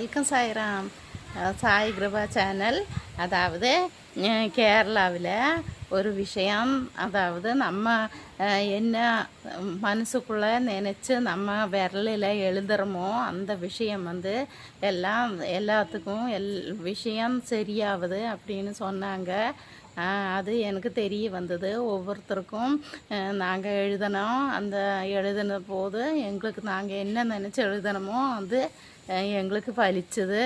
Welcome Sairam Sai Kripa channel அதாவது கேரளாவில் ஒரு விஷயம் அதாவது நம்ம என்ன மனசுக்குள்ளே நினச்சி நம்ம விரலில் எழுதுகிறோமோ அந்த விஷயம் வந்து எல்லாம் எல்லாத்துக்கும் எல் விஷயம் சரியாகுது அப்படின்னு சொன்னாங்க அது எனக்கு தெரிய வந்தது. ஒவ்வொருத்தருக்கும் நாங்கள் எழுதணும். அந்த எழுதின போது எங்களுக்கு நாங்கள் என்ன நினச்சி எழுதணுமோ அது எங்களுக்கு பலிச்சது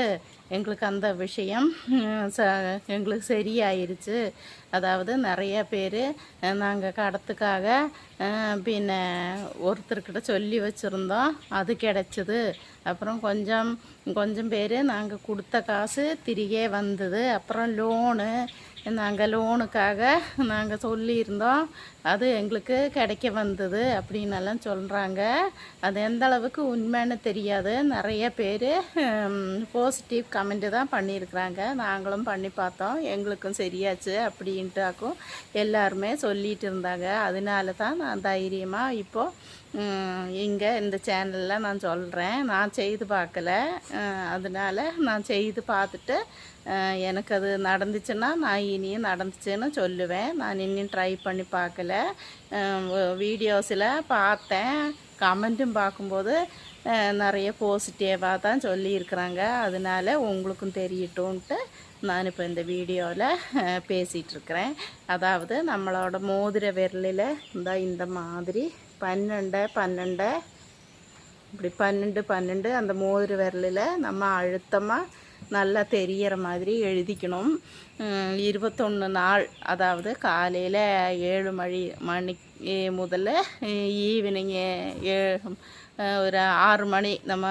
எங்களுக்கு அந்த விஷயம் ச எங்களுக்கு சரியாயிருச்சு. அதாவது நிறைய பேர் நாங்கள் கடத்துக்காக பின்ன ஒருத்தர்கிட்ட சொல்லி வச்சுருந்தோம். அது கிடச்சிது. அப்புறம் கொஞ்சம் கொஞ்சம் பேர் நாங்கள் கொடுத்த காசு திரியே வந்தது. அப்புறம் லோனு நாங்கள் லோனுக்காக நாங்கள் சொல்லியிருந்தோம். அது எங்களுக்கு கிடைக்க வந்தது அப்படின்னெல்லாம் சொல்கிறாங்க அது எந்த அளவுக்கு உண்மைன்னு தெரியாது. நிறைய பேர் பாசிட்டிவ் கமெண்ட்டு தான் பண்ணியிருக்கிறாங்க. நாங்களும் பண்ணி பார்த்தோம். எங்களுக்கும் சரியாச்சு அப்படின்ட்டாக்கும் எல்லாருமே சொல்லிட்டு இருந்தாங்க. அதனால தான் நான் தைரியமாக இப்போது இங்கே இந்த சேனலில் நான் சொல்கிறேன் நான் செய்து பார்க்கல. அதனால் அதனால நான் செய்து பார்த்துட்டு எனக்கு அது நடந்துச்சுன்னா நான் இனியும் நடந்துச்சுன்னு சொல்லுவேன். நான் இன்னும் ட்ரை பண்ணி பார்க்கல. வீடியோஸில் பார்த்தேன். கமெண்ட்டும் பார்க்கும்போது நிறைய பாசிட்டிவாக தான் சொல்லியிருக்கிறாங்க. அதனால உங்களுக்கும் தெரியட்டும்ன்ட்டு நான் இப்போ இந்த வீடியோவில் பேசிகிட்டு இருக்கிறேன் அதாவது நம்மளோட மோதிர விரலில் இந்த இந்த மாதிரி பன்னெண்டு பன்னெண்டு இப்படி பன்னெண்டு பன்னெண்டு அந்த மோதிர விரலில் நம்ம அழுத்தமாக நல்லா தெரிகிற மாதிரி எழுதிக்கணும். இருபத்தொன்று நாள் அதாவது காலையில் ஏழு மணி மணி முதல்ல ஈவினிங் ஏ ஒரு ஆறு மணி நம்ம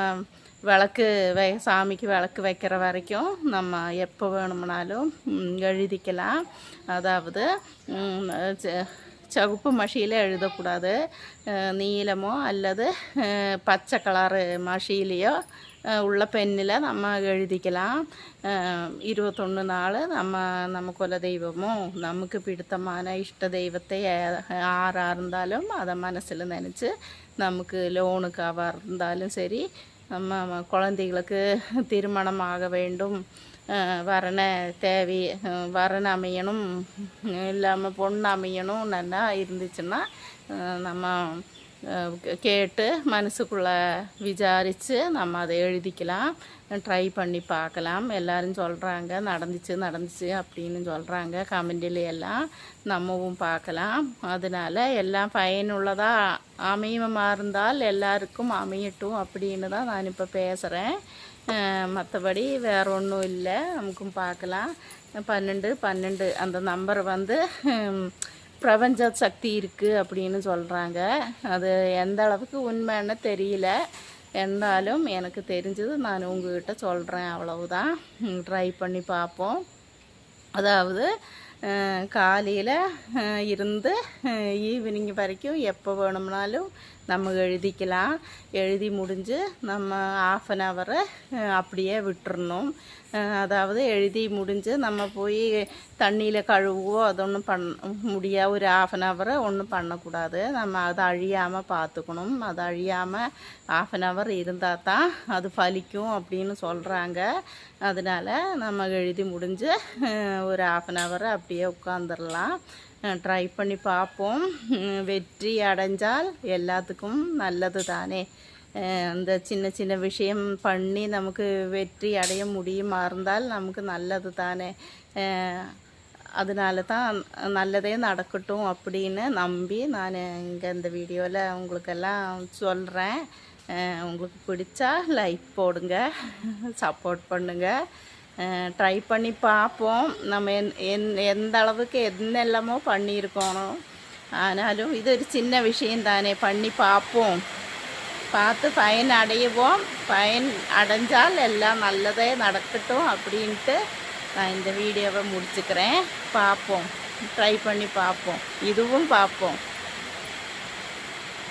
விளக்கு வை சாமிக்கு விளக்கு வைக்கிற வரைக்கும் நம்ம எப்போ வேணும்னாலும் எழுதிக்கலாம். அதாவது ம், ச- சகுப்பு மஷியில் எழுதக்கூடாது. அஹ், நீலமோ அல்லது பச்சை கலரு மஷிலேயோ உள்ள பெண்ணில் நம்ம எழுதிக்கலாம். இருபத்தொன்று நாள் நம்ம நம்ம குல தெய்வமோ நமக்கு பிடித்தமான இஷ்ட தெய்வத்தை யாராக இருந்தாலும் அதை மனசில் நினச்சி நமக்கு லோனுக்காக இருந்தாலும் சரி நம்ம குழந்தைகளுக்கு திருமணம் ஆக வேண்டும். வரண தேவை வரண வரன் அமையணும் இல்லாமல் பொண்ணு அமையணும் நல்லா இருந்துச்சுன்னா நம்ம கேட்டு மனசுக்குள்ளே விசாரித்து நம்ம அதை எழுதிக்கலாம் ட்ரை பண்ணி பார்க்கலாம் எல்லாரும் சொல்கிறாங்க நடந்துச்சு நடந்துச்சு அப்படின்னு சொல்கிறாங்க கமெண்டில் எல்லாம் நம்மவும் பார்க்கலாம் அதனால் எல்லாம் பயனுள்ளதாக அமையமாக இருந்தால் எல்லாருக்கும் அமையட்டும் அப்படின்னு தான் நான் இப்போ பேசுகிறேன் மற்றபடி வேற ஒன்றும் இல்லை நமக்கும் பார்க்கலாம் பன்னெண்டு பன்னெண்டு அந்த நம்பர் வந்து பிரபஞ்ச சக்தி இருக்குது அப்படின்னு சொல்கிறாங்க அது எந்த அளவுக்கு உண்மைன்னு தெரியல. இருந்தாலும் எனக்கு தெரிஞ்சது நான் உங்ககிட்ட சொல்கிறேன் அவ்வளவுதான். ட்ரை பண்ணி பார்ப்போம். அதாவது காலையில் இருந்து ஈவினிங் வரைக்கும் எப்போ வேணும்னாலும் நம்ம எழுதிக்கலாம். எழுதி முடிஞ்சு நம்ம ஆஃப் அன் ஹவரை அப்படியே விட்டுறணும். அதாவது எழுதி முடிஞ்சு நம்ம போய் தண்ணியில் கழுவோ அதொன்றும் பண் முடியாது முடியா ஒரு ஆஃப் அன் ஹவரை ஒன்றும் பண்ணக்கூடாது. நம்ம அதை அழியாமல் பார்த்துக்கணும் அது அழியாமல் ஆஃப் அன் ஹவர் இருந்தால் தான் அது பலிக்கும் அப்படின்னு சொல்கிறாங்க அதனால் நம்ம எழுதி முடிஞ்சு ஒரு ஆஃப் அன் ஹவர் அப்படியே உட்காந்துடலாம் ட்ரை பண்ணி பார்ப்போம். வெற்றி அடைஞ்சால் எல்லாத்துக்கும் நல்லது தானே அந்த சின்ன சின்ன விஷயம் பண்ணி நமக்கு வெற்றி அடைய முடியுமா இருந்தால் நமக்கு நல்லது தானே அதனால தான் நல்லதே நடக்கட்டும் அப்படின்னு நம்பி நான் இங்கே இந்த வீடியோவில் உங்களுக்கெல்லாம் சொல்கிறேன் உங்களுக்கு பிடிச்சா லைக் போடுங்க சப்போர்ட் பண்ணுங்கள் ட்ரை பண்ணி பார்ப்போம். நம்ம என் என் எந்த அளவுக்கு என்னெல்லாமோ பண்ணியிருக்கோம் ஆனாலும் இது ஒரு சின்ன விஷயம் தானே பண்ணி பார்ப்போம். பார்த்து பயன் அடையுவோம் பயன் அடைஞ்சால் எல்லாம் நல்லதே நடக்கட்டும் அப்படின்ட்டு நான் இந்த வீடியோவை முடிச்சுக்கிறேன். பார்ப்போம். ட்ரை பண்ணி பார்ப்போம். இதுவும் பார்ப்போம்.